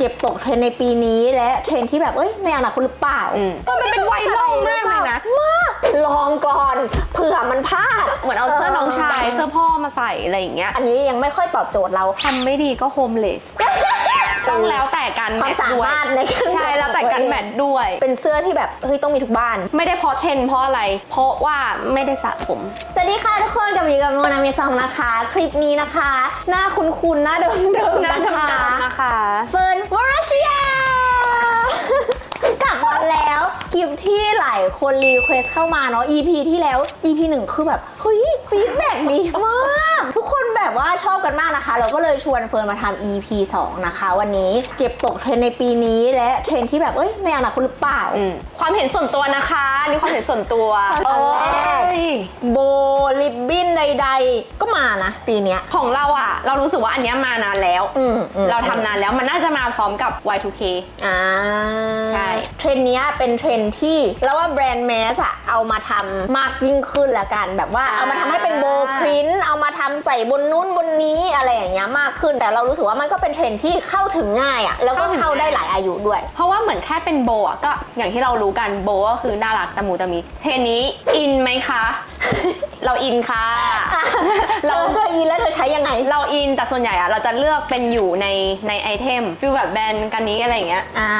เก็บตกเทรนด์ในปีนี้และเทรนด์ที่แบบเอ้ยในอนาคตหรือเปล่าอืมมันเป็นไวรัลมากเลยนะมากลองก่อนเผื่อมันพลาดเหมือนเอาเสื้อน้องชายเสื้อพ่อมาใส่อะไรอย่างเงี้ยอันนี้ยังไม่ค่อยตอบโจทย์เราทำไม่ดีก็โฮมเลส ต้องแล้วแต่การคแมวามทสาด้วยมารถในการใช่แล้วแต่การแมทด้วย เป็นเสื้อที่แบบเฮ้ยต้องมีทุกบ้าน ไม่ได้เพราะเทรนด์เพราะอะไร เพราะว่าไม่ได้สระผมสวัสดีค่ะทุกคนกลับมาอยู่กับโมนามิซองนะคะ คลิปนี้นะคะ หน้าคุ้นๆหน้าเดิมๆน่านะจะคะนะคะเฟิร์นวรัชยากลับมาแล้วคลิปที่หลายคนรีเควสเข้ามาเนาะ EP ที่แล้ว EP หนึ่งคือแบบเฮ้ย ฟีดแบ็กดีมาก ทุกคนแบบว่าชอบกันมากนะคะ เราก็เลยชวนเฟิร์นมาทำ EP 2 นะคะ วันนี้เก็บตกเทรนด์ในปีนี้และเทรนด์ที่แบบเอ้ยในอนาคตหรือเปล่า อืมความเห็นส่วนตัวนะคะนี่ความเห็นส่วนตัวตอนแรก เอ้ยโบลิบบิ้นใด ๆ ก็มานะ ปีเนี้ย ของเราอะเรารู้สึกว่าอันเนี้ยมานานแล้ว อืมอืม เราทำนานแล้วมันน่าจะมาพร้อมกับ Y2K อ่าใช่ เทรนด์เนี้ยเป็นเทรนด์ที่เราว่าแบรนด์แมสอะเอามาทำมากยิ่งขึ้นละกัน แบบว่าอ่าเอามาทำให้เป็นโบว์พรินต์เอามาทำใส่บนนู้นบนนี้อะไรอย่างเงี้ยมากขึ้น แต่เรารู้สึกว่ามันก็เป็นเทรนที่เข้าถึงง่ายอะแล้วก็เข้าได้หลายอายุด้วย เพราะว่าเหมือนแค่เป็นโบอะก็อย่างที่เรารู้กันโบก็คือน่ารักตะมูตะมีเทรนนี้อินไหมคะ เราอินค่ะเราเราเธออินแล้วเธอใช้ยังไง เราอินแต่ส่วนใหญ่อะเราจะเลือกเป็นอยู่ในในไอเทมฟิลแบบแบรนด์กันนี้อะไรอย่างเงี้ยอ่า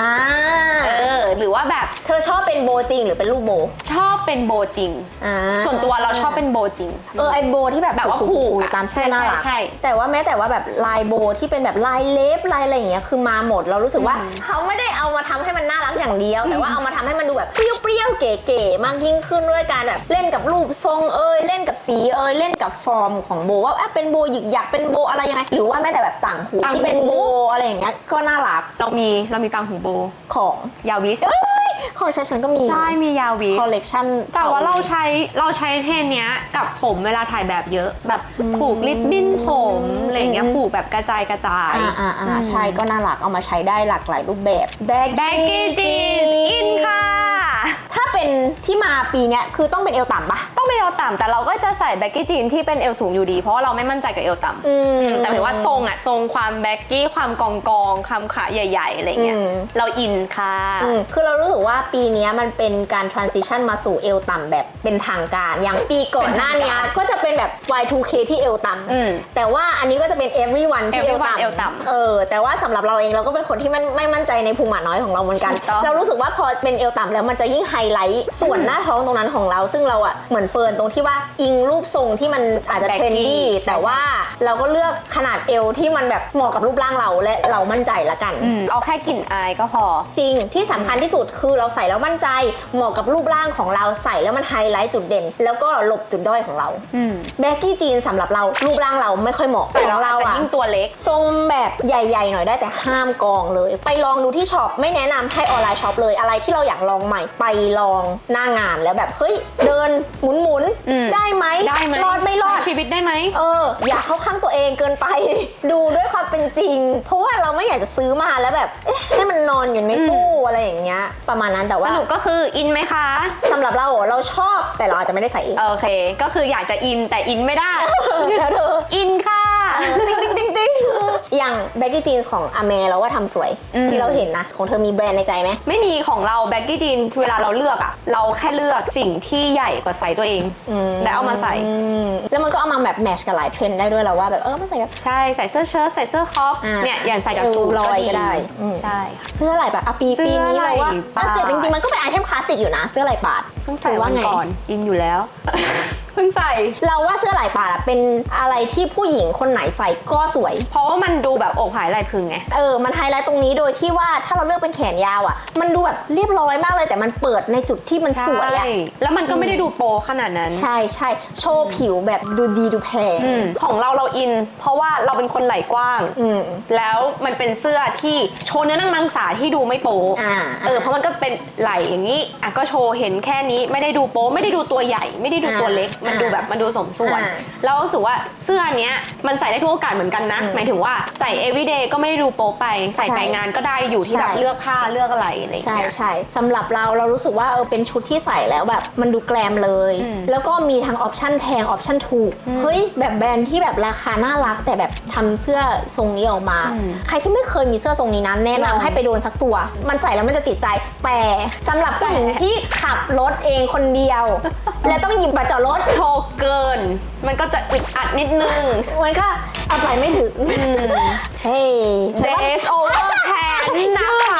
เออหรือว่าแบบเธอชอบเป็นโบจริงหรือเป็นรูปโบชอบเป็นโบจริง อ่าส่วนตัวเราชอบเป็นโบจริง เออไอโบที่แบบแบบว่าผูผูกกๆอะตามเสื้อน่ารักใช่ใช่ แต่ว่าแม้แต่ว่าแบบลายโบที่เป็นแบบลายเล็บลายอะไรอย่างเงี้ยคือมาหมดเรารู้สึกว่าเขาไม่ได้เอามาทำให้มันน่ารักอย่างเดียว แต่ว่าเอามาทำให้มันดูแบบเปรี้ยวๆเก๋ๆมากยิ่งขึ้นด้วยการแบบเล่นกับรูปทรงเอยเล่นกับสีเอยเล่นกับฟอร์มของโบว่าเอ๊ะเป็นโบหยิกหยักเป็นโบอะไรยังไง หรือว่าแม้แต่แบบต่างหูต่างหู ที่เป็นโบอะไรอย่างเงี้ยก็น่ารักเรามีเรามีตังหูโบ ของยาวิส เอ้ยของฉันฉันก็มีใช่ มียาวิส คอลเลกชัน แต่ว่าเราใช้เราใช้เทรนเนี้ยกับผมเวลาถ่ายแบบเยอะ แบบผูกริบบิ้นผมอะไรอย่างเงี้ยผูกแบบกระจายกระจาย อ่าอ่าอ่าใช่ก็น่ารักเอามาใช้ได้หลากหลายรูปแบบแบ็กกี้จีนอินค่ะถ้า เป็นที่มาปีเนี้ยคือต้องเป็นเอวต่ำปะ ต้องเป็นเอวต่ำแต่เราก็จะใส่แบ็กกี้จีนที่เป็นเอวสูงอยู่ดี เพราะว่าเราไม่มั่นใจกับเอวต่ำอืมแต่หมายถึงว่าทรงอะทรงความแบ็กกี้ความกองกองๆความขาใหญ่ ๆ อะไรเงี้ยอืม เราอินค่ะ อืมคือเรารู้สึกว่าปีเนี้ยมันเป็นการ transition มาสู่เอวต่ำแบบเป็นทางการ อย่างปีก่อนหน้าเนี้ยก็จะเป็นแบบ Y2K ที่เอวต่อืมำแต่ว่าอันนี้ก็จะเป็น everyone ที่เอว everyone เอวต่ำต่ำเออแต่ว่าสำหรับเราเองเราก็เป็นคนที่มันไม่มั่นใจในพุงหมาน้อยของเราเหมือนกัน ถูกต้อง เรารู้สึกว่าพอเป็นเอวต่ำแล้วมันจะยิ่งไฮไลท์ส่วนหน้าท้องตรงนั้นของเรา ซึ่งเราอะเหมือนเฟิร์นตรงที่ว่าอิงรูปทรงที่มันอาจจะเทรนดี้แต่ว่าเราก็เลือกขนาดเอวที่มันแบบเหมาะกับรูปร่างเราและเรามั่นใจละกันอืมเอาแค่กลิ่นอายก็พอ จริงที่สำคัญที่สุดคือเราใส่แล้วมั่นใจเหมาะกับรูปร่างของเราใส่แล้วมันไฮไลท์จุดเด่น แล้วก็หลบจุดด้อยของเราอืมแบ็กกี้จีนสำหรับเรารูปร่างเราไม่ค่อยเหมาะแต่เราของอาจจะอะยิ่งตัวเล็กทรงแบบใหญ่ๆหน่อยได้แต่ห้ามกองเลย ไปลองดูที่ช็อปไม่แนะนำให้ออนไลน์ช็อปเลยอะไรที่เราอยากลองใหม่ไปลองหน้างานแล้วแบบเฮ้ยเดินหมุนหมุนๆอืม ได้ไหมได้ไหมรอดไม่รอดชีวิตได้ไหม เอออย่าเข้าข้างตัวเองเกินไป ดูด้วยความเป็นจริง เพราะว่าเราไม่อยากจะซื้อมาแล้วแบบ เอ๊ะให้มันนอนอยู่ในตู้อะไรอย่างเงี้ย ประมาณนั้นแต่สว่ารุปก็คืออินไหมคะ สำหรับเราเราชอบแต่เราอาจจะไม่ได้ใส่เองโอเค ก็คืออยากจะอินแต่อินไม่ได้ แล้วเธออินค่ะ ติ๊งติ๊งติ๊งติ๊ง อย่างแบ็กกี้จีนของอเมเราว่าทำสวย อืม ที่เราเห็นนะ ของเธอมีแบรนด์ในใจไหม ไม่มีของเราแบ็กกี้จีนเวลาเราเลือกอะเราแค่เลือกสิ่งที่ใหญ่กว่าไซส์ตัวเองแล้วเอามาใส่ อืม แล้วมันก็เอามาแบบแมทช์กับหลายเทรนด์ได้ด้วยเราว่าแบบเออมันใส่กับ ใช่ใส่เสื้อเชิ้ตใส่เสื้อครอปอ่าเนี่ยอย่างใส่กับเอวสูทลอยก็ได้อืม ใช่ค่ะเสื้อไหล่แบบอะปีเสื้อปีนี้เราว่าไหล่ปาด แต่จริงๆมันก็เป็นไอเทมคลาสสิกอยู่นะ เสื้อไหล่ปาดเพิ่งใส่ถือวัว่านไง ก่อนอินอยู่แล้วเพิ่งใส่ เราว่าเสื้อไหล่ปาดอะเป็นอะไรที่ผู้หญิงคนไหนใส่ก็สวย เพราะว่ามันดูแบบอกผายไหล่พึงไง เออ มันไฮไลท์ตรงนี้โดยที่ว่าถ้าเราเลือกเป็นแขนยาวอะมันดูแบบเรียบร้อยมากเลย แต่มันเปิดในจุดที่มันสวยอะใช่แล้วมันก็ไม่ได้ดูโปขนาดนั้น ใช่ใช่โชว์ผิวแบบดูดีดูแพงอืมของเราเราอิน เพราะว่าเราเป็นคนไหล่กว้าง อืม แล้วมันเป็นเสื้อที่โชว์เนื้อนังมังสาที่ดูไม่โป๊อ่าเออเพราะมันก็เป็นไหล่อย่างนี้อะก็โชว์เห็นแค่นี้ไม่ได้ดูโป๊ไม่ได้ดูตัวใหญ่ ไม่ได้ดูตัวเล็ก อ่ามันดูแบบมันดูสมส่วนอ่าแล้วรู้สึกว่าเสื้ออันเนี้ยมันใส่ได้ทุกโอกาสเหมือนกันนะอืมหมายถึงว่าใส่ everyday ก็ไม่ได้ดูโป๊ไป ใส่ใช่ไปงานก็ได้อยู่ที่ใช่แบบเลือกผ้าเลือกอะไรอะไรอย่างใช่เงี้ยใช่สำหรับเราเรารู้สึกว่าเออเป็นชุดที่ใส่แล้วแบบมันดูแกลมเลยอืมแล้วก็มีทั้งออปชั่นแพงออปชั่นถูกเฮ้ยแบบแบรนด์ที่แบบราคาน่ารัก แต่แบบทำเสื้อทรงนี้ออกมาอืมใครที่ไม่เคยมีเสื้อทรงนี้นั้นแนะลองนำให้ไปโดนสักตัว มันใส่แล้วมันจะติดใจแต่สำหรับผู้หญิงแต่ที่ขับรถเองคนเดียว และต้องหยิบบัตรจอดรถโชว์เกิน มันก็จะอึดอัดนิดนึง มันก็เอาไปไม่ถึงเฮ้ยใช่ปะ dress over แทนนะคะ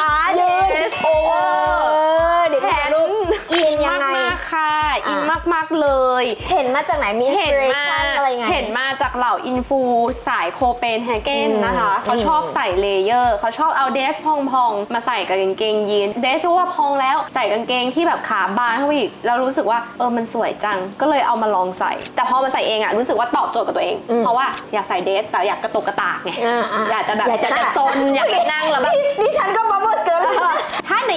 ค่ะ อินอะมาก ๆ เลย เห็นมาจากไหนมีอินสเห็นปิเรมาชันอะไรไง เห็นมาจากเหล่าอินฟูสายโคเปนเฮเกนอืมนะคะเขาชอบใส่เลเยอร์ เขาชอบเอาเดรสพองๆ มาใส่กับกางเกงยีนเดรสรู้ว่าพองแล้วใส่กางเกงที่แบบขาบานเข้าไปอีก เรารู้สึกว่าเออมันสวยจัง ก็เลยเอามาลองใส่ แต่พอมาใส่เองอะรู้สึกว่าตอบโจทย์กับตัวเอง อืม เพราะว่าอยากใส่เดรสแต่อยากกระตุกกระตากไง อ่าๆอยากจะแบบอยากจะซนอยากจะนั่งแล้วแบบ นี่นี่ฉันก็บับเบิ้ล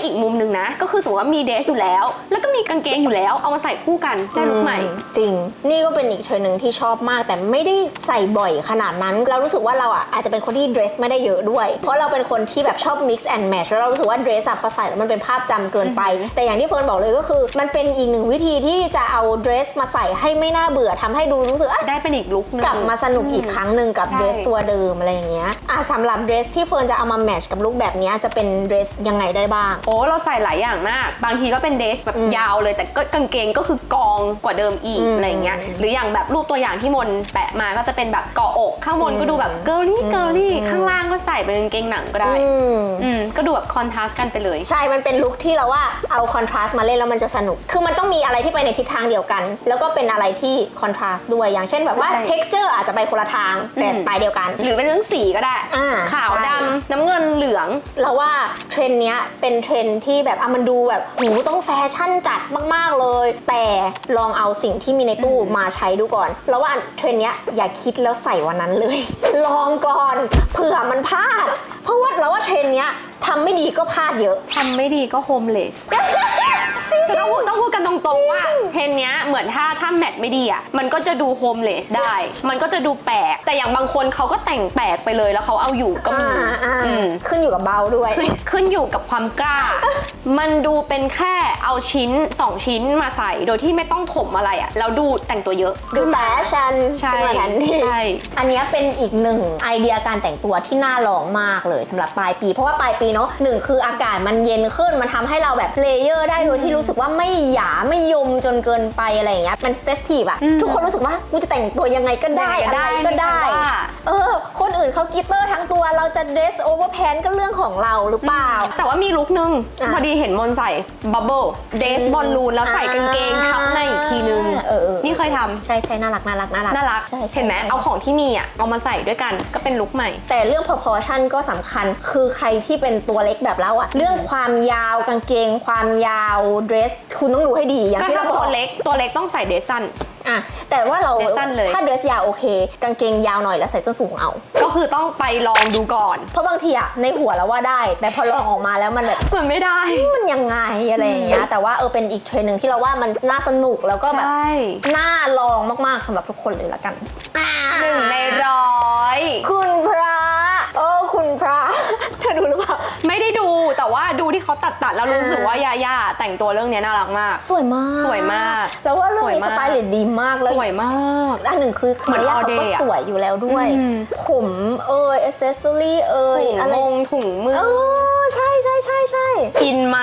อีกมุมหนึ่งนะ ก็คือสมมติว่ามีเดรสอยู่แล้ว แล้วก็มีกางเกงอยู่แล้ว เอามาใส่คู่กันได้ลุคใหม่ จริง นี่ก็เป็นอีกเทรนด์หนึ่งที่ชอบมาก แต่ไม่ได้ใส่บ่อยขนาดนั้น เรารู้สึกว่าเราอะอาจจะเป็นคนที่เดรสไม่ได้เยอะด้วย เพราะเราเป็นคนที่แบบชอบ mix and match แล้วเรารู้สึกว่าเดรสอะพอใส่แล้วมันเป็นภาพจำเกินไป แต่อย่างที่เฟิร์นบอกเลยก็คือ มันเป็นอีกหนึ่งวิธีที่จะเอาเดรสมาใส่ให้ไม่น่าเบื่อทำให้ดูรู้สึกอะได้เป็นอีกลุคนึงกลับมาสนุกอีกครั้งหนึ่งกับใช่เดรสตัวเดิมอะไรอย่างเงี้ยอะสำหรับเดรสที่เฟิร์นจะเอามาแมทช์กับลุคแบบเนี้ยจะเป็นเดรสยังไงได้บ้างโอ้เราใส่หลายอย่างมาก บางทีก็เป็นเดรสแบบยาวเลย แต่ก็กางเกงก็คือกองกว่าเดิมอีกอืมอะไรอย่างเงี้ยหรืออย่างแบบรูปตัวอย่างที่มนแปะมาก็จะเป็นแบบเกาะอกข้างบนก็ดูแบบเกิร์ลี่เกิร์ลี่ข้างล่างก็ใส่เป็นกางเกงหนังก็ได้อืมอืมก็ดูแบบคอนทราสต์กันไปเลยใช่มันเป็นลุคที่เราว่าเอาคอนทราสต์มาเล่นแล้วมันจะสนุก คือมันต้องมีอะไรที่ไปในทิศทางเดียวกัน แล้วก็เป็นอะไรที่คอนทราสต์ด้วยอย่างเช่นแบบว่าใช่ texture อาจจะไปคนละทางแต่อืมสไตล์เดียวกัน หรือเป็นเรื่องสีก็ได้อ่าขาวใช่ดำน้ำเงินเหลืองเราว่าเทรนด์เนี้ยเป็นเทรนด์ที่แบบอะมันดูแบบหูต้องแฟชั่นจัดมาก ๆเลย แต่ลองเอาสิ่งที่มีในตู้มาใช้ดูก่อน แล้วว่าเทรนด์เนี้ยอย่าคิดแล้วใส่วันนั้นเลย ลองก่อนเผื่อมันพลาด เพราะว่าเราว่าเทรนด์เนี้ยทำไม่ดีก็พลาดเยอะ ทำไม่ดีก็โฮมเลส จะต้องพูดต้องพูดกันตรงๆว่าเทรนเนี้ยเหมือนถ้าถ้าแมทไม่ดีอะมันก็จะดูโฮมเลสได้ มันก็จะดูแปลก แต่อย่างบางคนเขาก็แต่งแปลกไปเลยแล้วเขาเอาอยู่ก็มีอ่าอ่าอืม ขึ้นอยู่กับเบาด้วย ขึ้นขึ้นอยู่กับความกล้า มันดูเป็นแค่เอาชิ้น 2 ชิ้นมาใส่โดยที่ไม่ต้องถมอะไรอะ แล้วดูแต่งตัวเยอะ ดูแฟชั่นใช่ขึ้นมาทันทีใช่ อันเนี้ยเป็นอีกหนึ่งไอเดียการแต่งตัวที่น่าลองมากเลยสำหรับปลายปี เพราะว่าปลายปีเนาะหนึ่งคืออากาศมันเย็นขึ้นมันทำให้เราแบบเลเยอร์ได้โดยที่รู้สึกว่าไม่หยาไม่ยมจนเกินไปอะไรอย่างเงี้ยมันเฟสทีฟอะทุกคนรู้สึกว่ากูจะแต่งตัวยังไงก็ได้ยังไงก็อะไรได้ก็ได้ไม่ว่าเออคนอื่นเขากลิตเตอร์ทั้งตัวเราจะเดรสโอเวอร์แพนก็เรื่องของเราหรือเปล่า แต่ว่ามีลุคนึงอะพอดีเห็นมนใส่บับเบิลเดสบอลลูนแล้วใส่กางเกงทับในอีกทีนึงเออเออนี่เคยทำใช่ใช่น่ารักน่ารักน่ารักน่ารักใช่ใช่เห็นไหมใช่เอาของที่มีอะเอามาใส่ด้วยกันก็เป็นลุคใหม่ แต่เรื่อง proportion ก็สำคัญคือใครที่เป็นตัวเล็กแบบเราอะเรื่องความยาวกางเกงความยาว dress คุณต้องดูให้ดีอย่างก็ที่ถ้าเราบตัอวกเล็กตัวเล็กต้องใส่เดรสสั้นอะแต่ว่าเรา dress สั้นเลย ถ้า dress ยาวโอเค กางเกงยาวหน่อยแล้วใส่ส้นสูงเอา ก็คือต้องไปลองดูก่อน เพราะบางทีอะในหัวเราว่าได้ แต่พอลองออกมาแล้วมันแบบ มันไม่ได้ มันยังไงอะไรอย่างเงี้ยแต่ว่าเออเป็นอีกเทรนด์หนึ่งที่เราว่ามันน่าสนุกแล้วก็แบบใช่ น่าลองมากๆสำหรับทุกคนเลยละกันอ่าหนึ่งในร้อย คุณพระ โอ้คุณพระเธอ ดูหรือเปล่า ไม่ได้ดูแต่ว่าดูที่เขาตัดตัดๆแล้วรู้สึกว่ายาย่าแต่งตัวเรื่องเนี้ยน่ารักมาก สวยมากสวยมากแล้วว่าเรื่องนี้สสวยมากไตล์ลิสต์ดีมากเลย สวยมาก อันหนึ่งคือเหมือนขา all ก็ day อะสวยอยู่แล้วด้วย อืม ผมเอยอ c เซสซอรี่เอยถุงอะไรมงถุงมือ เออ ใช่ใช่ใช่ใช่กินไหม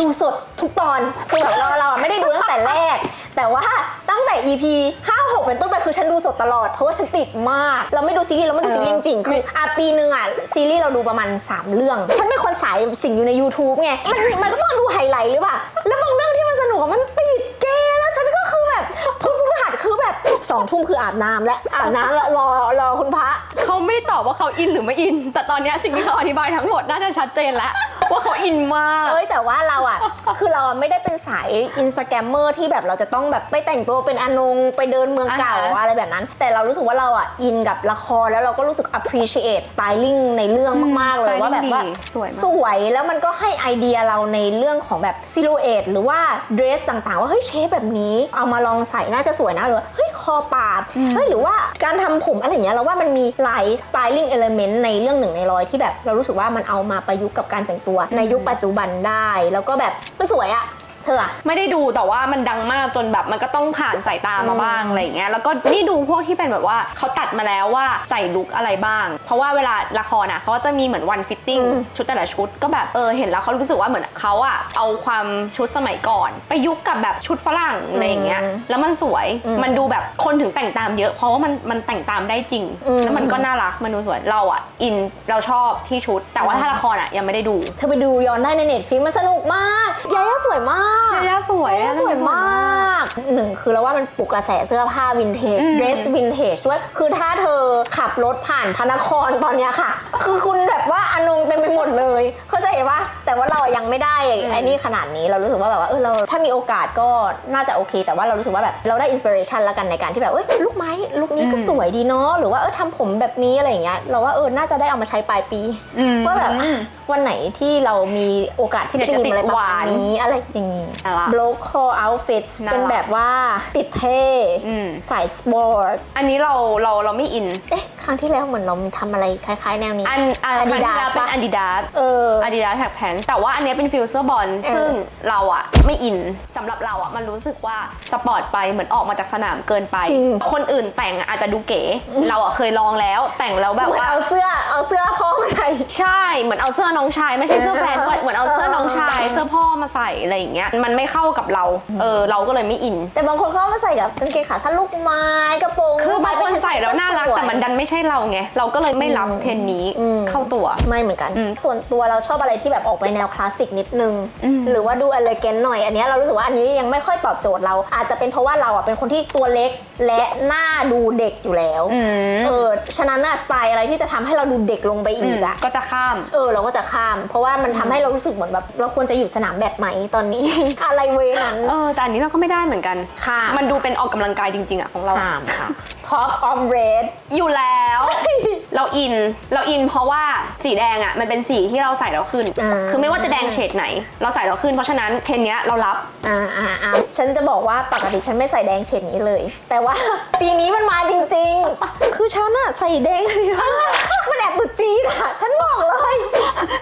ดูสดทุกตอนคือแบบเราเราอะไม่ได้ดูตั้งแต่แรก แต่ว่าตั้งแต่ EP 5 6 เป็นต้นไปคือฉันดูสดตลอด เพราะว่าฉันติดมาก เราไม่ดูซีรีส์เราไม่ดูเออซีรีส์จริงๆคืออะปีหนึ่งอะซีรีส์เราดูประมาณ 3 เรื่อง ฉันเป็นคนสายสิ่งอยู่ใน YouTube ไง มันมันก็ต้องดูไฮไลท์หรือเปล่า แล้วบางเรื่องที่มันสนุกอะมันติดเกย์แล้วฉันก็คือแบบพุธพฤหัสคือแบบสองทุ่มคืออาบน้ำและอาบน้ำแล้วรอรอคุณพระ เขาไม่ได้ตอบว่าเขาอินหรือไม่อิน แต่ตอนเนี้ยสิ่งที่เขาอธิบายทั้งหมดน่าจะชัดเจนแล้ว ว่าเขาอินมาก เอ้ยแต่ว่าเราอะ คือเราอะไม่ได้เป็นสายอินสตาแกรมเมอร์ที่แบบเราจะต้องแบบไปแต่งตัวเป็นอนงไปเดินเมืองเก่าอ่าฮะอะไรแบบนั้น แต่เรารู้สึกว่าเราอะอินกับละครแล้วเราก็รู้สึก appreciate styling ในเรื่องมาก ๆ เลย styling ว่าแบบว่าดีสวยมาก สวยแล้วมันก็ให้ไอเดียเราในเรื่องของแบบซิลูเอตหรือว่าเดรสต่าง ๆ ว่า เฮ้ยเชฟแบบนี้ เอามาลองใส่น่าจะสวยนะหรือเฮ้ยคอปาดเฮ้ยหรือว่าการทำผมอะไรอย่างเงี้ยเราว่ามันมีหลาย styling element ในเรื่องหนึ่งในร้อยที่แบบเรารู้สึกว่ามันเอามาประยุกต์กับการแต่งตัวในยุคปัจจุบันได้ แล้วก็แบบมันสวยอะ เธออะไม่ได้ดูแต่ว่ามันดังมากจนแบบมันก็ต้องผ่านสายตามาบ้างอะไรอย่างเงี้ยแล้วก็นี่ดูพวกที่เป็นแบบว่าเขาตัดมาแล้วว่าใส่ลุคอะไรบ้าง เพราะว่าเวลาละครอะเขาก็จะมีเหมือนวันฟิตติ้งอืมชุดแต่ละชุดก็แบบเออเห็นแล้วเขารู้สึกว่าเหมือนเขาอะเอาความชุดสมัยก่อน ไปยุคกับแบบชุดฝรั่งอะไรอย่างเงี้ยแล้วมันสวยมันดูแบบคนถึงแต่งตามเยอะ เพราะว่ามันมันแต่งตามได้จริง แล้วมันก็น่ารักมันดูสวยเราอะอินเราชอบที่ชุด แต่ว่าถ้าละครอะยังไม่ได้ดู เธอไปดูย้อนได้ในเน็ตฟิกมันสนุกมากยาย่าสวยมากยาย่าสวยยาย่าสวยมากหนึ่งคือเราว่ามันปลุกกระแสเสื้อผ้าวินเทจเดรสวินเทจด้วยคือถ้าเธอขับรถผ่านพระนครตอนเนี้ยค่ะ คือคุณแบบว่าอนงเต็มไปหมดเลย เข้าใจปะ แต่ว่าเรายังไม่ได้ไอ้นี่ขนาดนี้เรารู้สึกว่าแบบว่าเออเราถ้ามีโอกาสก็น่าจะโอเค แต่ว่าเรารู้สึกว่าแบบเราได้อินสปิเรชันแล้วกันในการที่แบบเอ้ยลูกไม้ลูกนี้ก็สวยดีเนาะหรือว่าเออทำผมแบบนี้อะไรอย่างเงี้ยเราว่าเออน่าจะได้เอามาใช้ปลายปีอืมว่าแบบอะวันไหนที่เรามีโอกาสที่อยากตีจะมติดอะไรประหวามาณนนี้อะไรอย่างนี้น่ารัก local outfits น่ารักเป็นแบบว่าติดเท่อืมสายสปอร์ตอันนี้เราเราเราไม่อินเอ๊ะครั้งที่แล้วเหมือนเรามีทำอะไรคล้าย ๆ แนวนี้อันอันครั้งที่แล้วเป็นปะอาดิดาสเอออาดิดาสแท็กแพนแต่ว่าอันเนี้ยเป็นฟิลเซอร์บอลเออซึ่งเราอะไม่อินสำหรับเราอะมันรู้สึกว่าสปอร์ตไปเหมือนออกมาจากสนามเกินไปจริงคนอื่นแต่งอะอาจจะดูเก๋ เราอะเคยลองแล้วแต่งแล้วแบบเหมือนว่าเอาเสื้อเอาเสื้อพ่อมาใส่ ใช่เหมือนเอาเสื้อน้องชายไม่ใช่เสื้อแฟนด้วยเออเหมือนเอาเสื้อน้องชาย เสื้อพ่อมาใส่อะไรอย่างเงี้ยมันไม่เข้ากับเราเออเราก็เลยไม่อิน แต่บางคนเขาเอามาใส่กับกางเกงขาสั้นลูกไม้กระโปรงคือบางคนลูกไม้ใส่แล้วน่ารักสวยแต่มันดันไม่ใช่เราไงเราก็เลยไม่รับเทรนด์นี้อืมเข้าตัวไม่เหมือนกันอืมส่วนตัวเราชอบอะไรที่แบบออกไปแนวคลาสสิกนิดนึงอืมหรือว่าดูอ l เลเกนหน่อยอันเนี้ยเรารู้สึกว่าอันนี้ยังไม่ค่อยตอบโจทย์เรา อาจจะเป็นเพราะว่าเราอะเป็นคนที่ตัวเล็กและหน้าดูเด็กอยู่แล้วอืมเออฉะนั้นน่ะสไตล์อะไรที่จะทำให้เราดูเด็กลงไปอีกอะก็จะข้าม เออเราก็จะข้าม เพราะว่ามันทำให้เรารู้สึกเหมือนแบบเราควรจะอยู่สนามแบดไหมตอนนี้ อะไรเวนั้นเออแต่อันนี้เราก็ไม่ได้เหมือนกันข้ามมันดูเป็นออกกำลังกายจริง ๆอะของเราข้ามค่ะ Top of Red อยู่แล้ว เราอิน เราอินเพราะว่าสีแดงอะมันเป็นสีที่เราใส่แล้วขึ้น อ่า คือไม่ว่าจะแดงเฉดไหน เราใส่แล้วขึ้น เพราะฉะนั้นเทรนเนี้ยเรารับ อ่าอ่าอ่าฉันจะบอกว่าปกติฉันไม่ใส่แดงเฉดนี้เลย แต่ว่า ปีนี้มันมาจริงๆ คือฉันอะใส่แดงเลยนะมันแอบตุดจีดอะฉันบอกเลย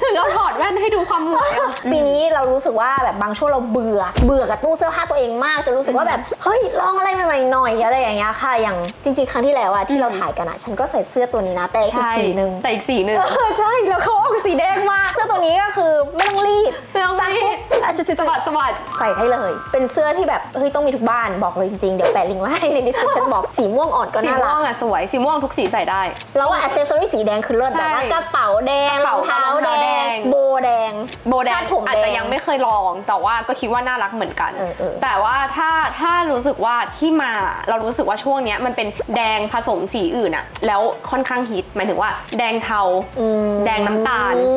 ถึงเราถอดแว่นให้ดูความหมวยอะ ปีนี้เรารู้สึกว่าแบบบางช่วงเราเบื่อ เบื่อกับตู้เสื้อผ้าตัวเองมากจนรู้สึกว่าแบบ เฮ้ยลองอะไรใหม่ๆหน่อยอะไรอย่างเงี้ยค่ะ อย่างจริงๆ ครั้งที่แล้วอะที่เราถ่ายกันอะฉันก็ใส่เสื้อตัวนี้นะ แต่อีกใช่สีหนึ่งแต่อีกสีหนึ่งเออใช่แล้วเขาออกสีแดงมาเสื้อตัวนี้ก็คือไม่ต้องรีดไม่ต้องรีดซักปุ๊บอะจะจะสวัสดสวัสดใส่ได้เลย เป็นเสื้อที่แบบเฮ้ยต้องมีทุกบ้านบอกเลยจริงๆ เดี๋ยวแปะลิงก์ไว้ให้ใน description บอกสีม่วงอ่อนก็สีน่าม่รัวกงอะสวยสีม่วงทุกสีใส่ได้ แล้วว่าอ c เซสซอรี่สีแดงคือเลิศใช่แบบว่ากระเป๋าแดงกระเป๋ารองเท้ารองแดเท้าแดงงโบ แดงโบแดคางดผมอาจแดจะงยังไม่เคยลอง แต่ว่าก็คิดว่าน่ารักเหมือนกันเออเออแต่ว่าถ้าถ้ารู้สึกว่าที่มาเรารู้สึกว่าช่วงเนี้ยมันเป็นแดงผสมสีอื่นอะแล้วค่อนข้างฮิตหมายถึงว่า แดงเทาอืมแดงน้ำตาลอื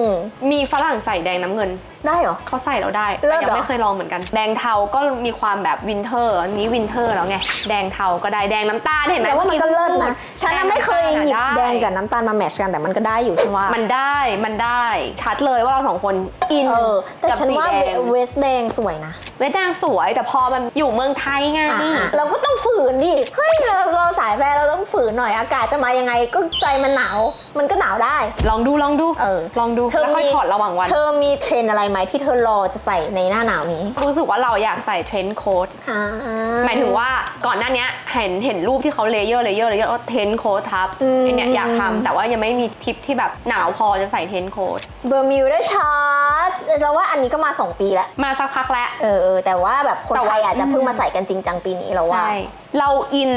มมีฝรั่งใส่แดงน้ำเงินได้เหรอ เขาใส่แล้วได้เลิแต่ศยังเหรอ ไม่เคยลองเหมือนกัน แดงเทาก็มีความแบบวินเทอร์อันนี้วินเทอร์แล้วไง แดงเทาก็ได้แดงน้ำตาลเห็นไหมแต่ว่ามันก็เลิศนะ ฉันน่ะไม่เคยหยิบแดงกับนน้ำตาลมาแมทช์กันแต่มันก็ได้อยู่ฉันว่ามันได้มันได้ชัดเลยว่าเราสองคนอินเออ แต่กับฉันสีว่าแดงเวสแดงสวยนะเวทแดงสวยแต่พอมันอยู่เมืองไทยไง อะเราก็ต้องฝืนดิเฮ้ยเราเราสายแฟร์เราต้องฝืนหน่อยอากาศจะมายังไงก็ใจมันหนาวมันก็หนาวได้ ลองดูลองดูเออลองดูแล้วค่อยถอดระหว่างวัน เธอมีเทรนด์อะไรไหมที่เธอรอจะใส่ในหน้าหนาวนี้ รู้สึกว่าเราอยากใส่เทรนด์โค้ทอ่าหมายถึงว่าก่อนหน้าเนี้ยเห็นเห็นรูปที่เขาเลเยอร์เลเยอร์เลเยอร์ว่าเทรนด์โค้ททับอืมไอเนี้ยอยากทำแต่ว่ายังไม่มีทิปที่แบบหนาวพอจะใส่เทรนด์โค้ทเบอร์มิวได้ชาร์ตเราว่าอันนี้ก็มา 2 ปีแล้วมาสักพักแล้วเออเออแต่ว่าแบบคนแต่ไทว่ายอาจจะเพิ่งมาใส่กันจริงจังปีนี้เราว่าใช่เราอิน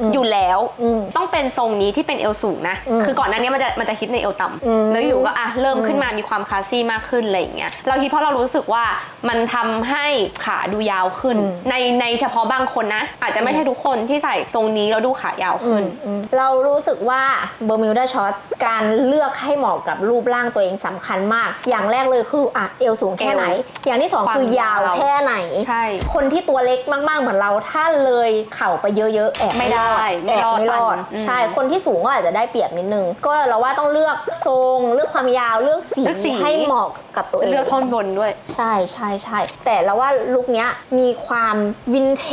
อืมอยู่แล้วอืมต้องเป็นทรงนี้ที่เป็นเอวสูงนะอืมคือก่อนหน้านี้มันจะมันจะฮิตในเอวต่อืมำแล้วอยู่ก็อะเริ่มขึ้นมามีความคลาสซี่มากขึ้นอะไรอย่างเงี้ยเราคิดเพราะเรารู้สึกว่ามันทำให้ขาดูยาวขึ้นอืมในในเฉพาะบางคนนะ อาจจะไม่ใช่ทุกคนที่ใส่ทรงนี้แล้วดูขายาวขึ้น เรารู้สึกว่าเบอร์มิวดาช็อตการเลือกให้เหมาะกับรูปร่างตัวเองสำคัญมาก อย่างแรกเลยคืออะเอวสูงแค่ไหน อย่างที่สองความคือยาวยาวแค่ไหนใช่คนที่ตัวเล็กมากๆเหมือนเราถ้าเลยเข่าไปเยอะๆแอบไม่ได้แอบไม่รอดไม่รอดอืมใช่ คนที่สูงก็อาจจะได้เปรียบนิดนึง ก็เราว่าต้องเลือกทรง เลือกความยาวเลือกสีเลือกสีให้เหมาะกับตัวเอง เลือกท่อนบนด้วย ใช่ใช่ใช่ แต่เราว่าลุคเนี้ยมีความวินเท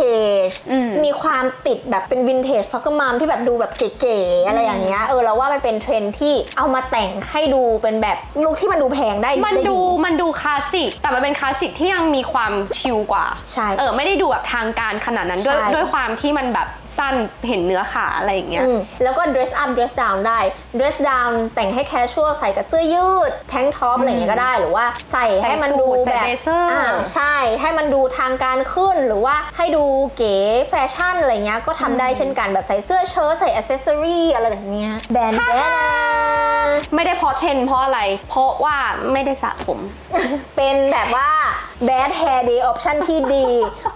จอืมมีความติดแบบเป็นวินเทจซ็อกเกอร์มัมที่แบบดูแบบเก๋ๆอะไรอย่างเงี้ย เออเราว่ามันเป็นเทรนด์ที่เอามาแต่งให้ดูเป็นแบบลุคที่มันดูแพงได้ มันไดูมันดูคลาสสิก แต่มันเป็นคลาสสิกที่ยังมีความชิลกว่า ใช่ เออไม่ได้ดูแบบทางการขนาดนั้นด้วยใช่ด้วยความที่มันแบบ สั้นเห็นเนื้อขาอะไรอย่างเงี้ยอืมแล้วก็ dress up dress down ได้ dress down แต่งให้ casual ใส่กับเสื้อยืด tank top อะไรอย่างเงี้ยก็ได้ หรือว่าใส่ให้มันดูใส่แบบเบเซอร์อ่าใช่ ให้มันดูทางการขึ้น หรือว่าให้ดูเก๋แฟชั่นอะไรเงี้ย ก็ทำได้เช่นกันแบบใส่เสื้อเชิ้ตใส่อ c เซสซอรี่อะไรแบบเนี้ยแบนแดนาไม่ได้เพราะเทรนด์เพราะอะไร เพราะว่าไม่ได้สระผม เป็นแบบว่า bad hair day option ที่ดี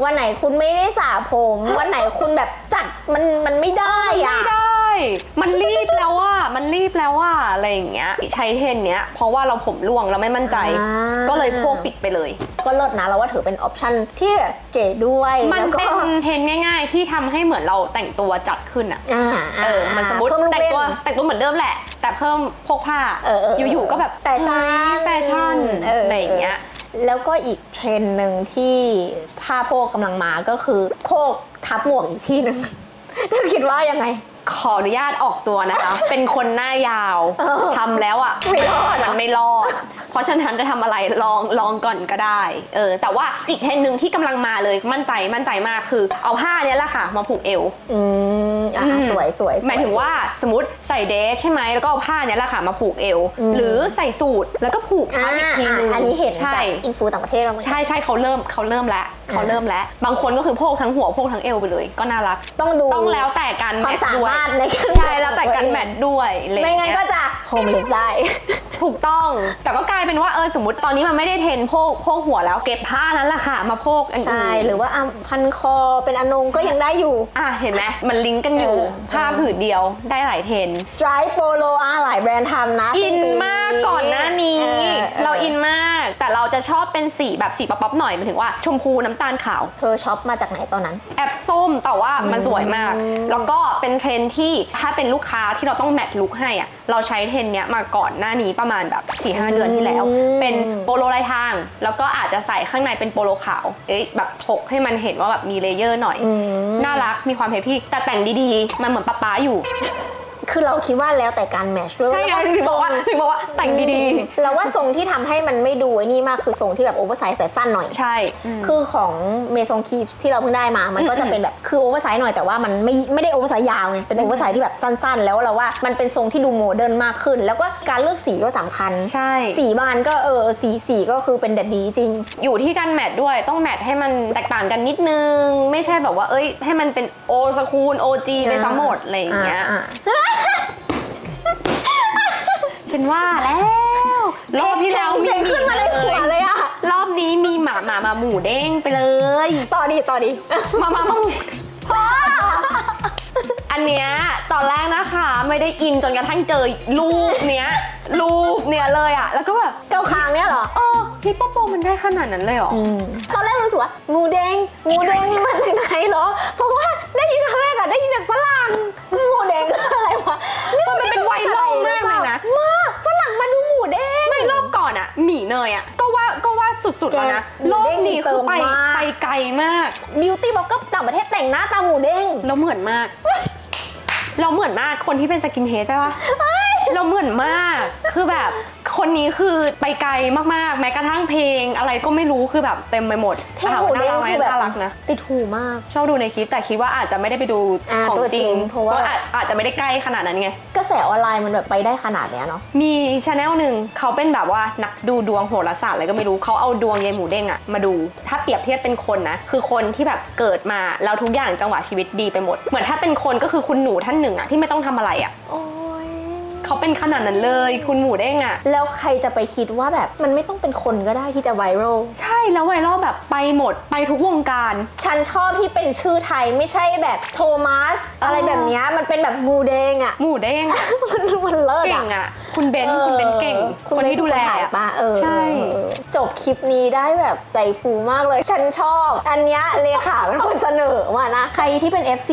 วันไหนคุณไม่ได้สระผม วันไหนคุณแบบจั ดมันมันไม่ได้อะไม่ได้ มันรีบแล้วว่ามันรีบแล้วว่าอะไรอย่างเงี้ย ใช้เทรนด์เนี้ย เพราะว่าเราผมร่วงเราไม่มั่นใจ อ่า ก็เลยพวกปิดไปเลย ก็เลิศนะเราว่าถือเป็นออปชั่นที่แบบเก๋ด้วยมันแล้วก็เป็นเทรนด์ง่าย ๆ ที่ทำให้เหมือนเราแต่งตัวจัดขึ้นอะอ่าเออ มันสมมติเพิ่ลูกแต่งเล่นตัวแต่งตัวเหมือนเดิมแหละ แต่เพิ่มพกผ้า เออเออเอออยู่ๆก็แบบแฟชั่นเฮ้ยแฟชั่นเอออ อะไรอย่างเงี้ย แล้วก็อีกเทรนหนึ่งที่ผ้าโพกกำลังมาก็คือโพกทับหมวกอีกที่หนึ่งเธอคิดว่ายังไง ขออนุญาตออกตัวนะคะ เป็นคนหน้ายาวเออทำแล้วอะไม่รอดอะมันไม่รอด เพราะฉะนั้นจะทำอะไรลองลองก่อนก็ได้ เออ แต่ว่าอีกเทรนด์หนึ่งที่กำลังมาเลยมั่นใจมั่นใจมากคือเอาผ้าเนี้ยแหละค่ะมาผูกเอว อืมอะอืม สวยสวยสวหมายถึงว่าสมมติใส่เดรสใช่ไหมแล้วก็เอาผ้าเนี้ยแหละค่ะมาผูกเอว อืม หรือใส่สูทแล้วก็ผูกอ่าทับอีกทีนึงอันนี้เห็นใช่จากอินฟูต่างประเทศแล้วเหมือนกันใช่ใช่เขาเริ่มเขาเริ่มแล้วเขาเริ่มแล้ว บางคนก็คือโพกทั้งหัวโพกทั้งเอวไปเลย ก็น่ารัก ต้องดูต้องแล้วแต่การควาแมมทสาด้วยมารถในการใช่แล้วแต่การแมทด้วยอะรไม่อย่างั้นเยก็จะโฮมลิฟได้ ถูกต้อง แต่ก็กลายเป็นว่าเออสมมติตอนนี้มันไม่ได้เทรนโพกโพกหัวแล้วเก็บผ้านั้นแหละค่ะ มาโพกอันอื่นใช่ หรือว่าอะพันคอเป็นอนงก็ยังได้อยู่ อะเห็นไหมมันลิงก์กันอยู่ เออ ผ้าผืนเดียวได้หลายเทรน สไตร์โปโลอะหลายแบรนด์ทำนะอิสิ้นปีมากก่อนหน้านี้ ออเราอินมากแต่เราจะชอบเป็นสีแบบสีป๊อปๆหน่อยหมายถึงว่าชมพูน้ำตาลขาว เธอช็อปมาจากไหนตอนนั้น แอบส้มแต่ว่ามันสวยมาก แล้วก็เป็นเทรนด์ที่ถ้าเป็นลูกค้าที่เราต้องแมทลุคให้อะเราใช้เทรนด์เนี้ยมาก่อนหน้านี้ประมาณแบบ4ีหเดือนที่แล้วอืมเป็นโปโลลายทาง แล้วก็อาจจะใส่ข้างในเป็นโปโลขาวเอ้ยแบบถกให้มันเห็นว่าแบบมีเลเยอร์หน่อยอืมน่ารักมีความเฮพี่แต่แต่งดีๆ มันเหมือนป๊าป๊าอยู่ คือเราคิดว่าแล้วแต่การแมทช์ด้วยใช่ไงแล้วถึงบอกว่าถึงบอกว่าแต่งดีเราว่าทรงที่ทำให้มันไม่ดูไอ้นี่มากคือทรงที่แบบโอเวอร์ไซส์แต่สั้นหน่อยๆใช่อืมคือของเมซงคีฟที่เราเพิ่งได้มา มันก็จะเป็นแบบคือโอเวอร์ไซส์หน่อยแต่ว่ามันไม่ไม่ได้โอเวอร์ไซส์ยาวไงเป็นโอเวอร์ไซส์ที่แบบสั้นๆ แล้วเราว่ามันเป็นทรงที่ดูโมเดิร์นมากขึ้น แล้วก็การเลือกสีก็สำคัญใช่สีบานก็เออสีสีก็คือเป็นแดดดีจริง อยู่ที่การแมทด้วยต้องแมทให้มันแตกต่างกันนิดนึง ไม่ใช่แบบว่าเอ้ยให้มันเป็นโอสคูลโอจีไปซะหมดอะไรอย่างเงี้ยอ่าฉันว่าแล้ว รอบที่แล้วมีเพลงขึ้นมาในหัวเลยอะรอบนี้มีหมาหมามาหมูเด้งไปเลยต่อดีต่อดีมามามาหมูอันเนี้ยตอนแรกนะคะไม่ได้อินจนกระทั่งเจอรูปเนี้ยรูปเนี้ยเลยอะแล้วก็แบบเกาคางเนี่ยเหรอเออพี่โปโปมันได้ขนาดนั้นเลยเหรอตอนแรกรู้สึกว่างูแดงงูแดงนี่มาจากไหนเหรอ เพราะว่าได้ยินครั้งแรกอะได้ยินจากฝรั่งงูแดงคืออะไรวะ มันเป็นไวรัลมากเลยนะ มากฝรั่งมาดูหมูแดง ไม่รอบก่อนอะหมี เนยอะก็ว่าก็ว่าสุดๆแล้วนะแกรอบนี้คือไปหมูเด้งอินเตอร์มาก ไปไกลมาก บิวตี้บล็อกก็ต่างประเทศแต่งหน้าตาหมูเด้ง เราเหมือนมาก เราเหมือนมากคนที่เป็นสกินเฮดใช่ปะเราเหมือนมาก คือแบบ คนนี้คือไปไกลมากๆ แม้กระทั่งเพลงอะไรก็ไม่รู้คือแบบเต็มไปหมดเพลงหมูถามเด้งว่าน่ารักไหมคือแบบน่ารักนะ ติดหูมาก ชอบดูในคลิปแต่คิดว่าอาจจะไม่ได้ไปดูอ่าของตัวจจริริงงเพราะว่าอาจอาจจะไม่ได้ใกล้ขนาดนั้นไง กระแสออนไลน์มันแบบไปได้ขนาดเนี้ยเนาะ มีชาแนลหนึ่งเขาเป็นแบบว่านักดูดวงโหราศาสตร์อะไรก็ไม่รู้เขาเอาดวงยายหมูเด้งอะมาดู ถ้าเปรียบเทียบเป็นคนนะ คือคนที่แบบเกิดมาแล้วทุกอย่างจังหวะชีวิตดีไปหมด เหมือนถ้าเป็นคนก็คือคุณหนูท่านหนึ่งอะที่ไม่ต้องทำอะไรอะโอ้ย เขาเป็นขนาดนั้นเลย คุณหมูเด้งอะแล้วใครจะไปคิดว่าแบบมันไม่ต้องเป็นคนก็ได้ที่จะไวรัลใช่แล้วไวรัลแบบไปหมดไปทุกวงการ ฉันชอบที่เป็นชื่อไทยไม่ใช่แบบโทมัส อะไรแบบเนี้ยมันเป็นแบบมูเดงอะหมูเด้งอะมันมันเลิศเก่อะ งอะ คุณเบนซ์คุณเบนซ์เก่งคุณคนเบนที่ดูแลคนถ่ายอะปะเออใช่ เออจบคลิปนี้ได้แบบใจฟูมากเลย ฉันชอบ อันเนี้ยเลขาเป็นคนเสนอมานะ ใครที่เป็น FC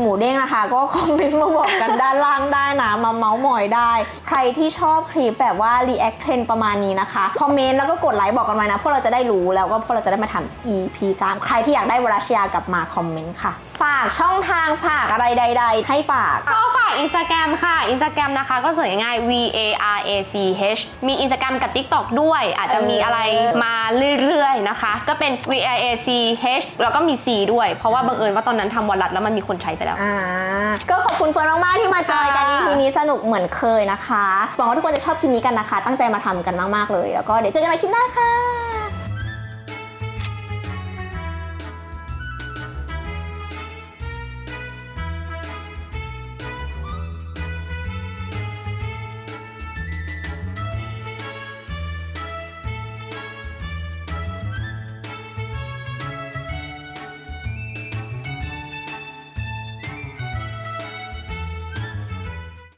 หมูเด้งนะคะ ก็คอมเมนต์มาบอกกันด้านล่างได้นะ มาเมาส์มอยได้ ใครที่ชอบคลิปแบบว่า react trend ประมาณนี้นะคะ คอมเมนต์แล้วก็กดไลค์บอกกันไว้นะ พวกเราจะได้รู้แล้วก็พวกเราจะได้มาทำ EP 3 ใครที่อยากได้วรัชยากลับมาคอมเมนต์ค่ะ ฝากช่องทางฝากอะไรใด ๆ ให้ฝาก ก็ฝากอินสตาแกรมค่ะอินสตาแกรมนะคะก็สวยง่าย V A R A C H มีอินสตาแกรมกับ TikTok ด้วย อาจจะมีอะไรมาเรื่อยๆนะคะ ก็เป็น V I A C H แล้วก็มี C ด้วย เพราะว่าบังเอิญว่าตอนนั้นทำวันรัดแล้วมันมีคนใช้ไปแล้ว อ่าก็ขอบคุณเฟิร์นมากๆที่มาจอยกันค่ะ EP นี้สนุกเหมือนเคยนะคะหวังว่าทุกคนจะชอบคลิปนี้กันนะคะ ตั้งใจมาทำกันมากๆเลยแล้วก็เดี๋ยวเจอกันใหม่คลิปหน้าค่ะ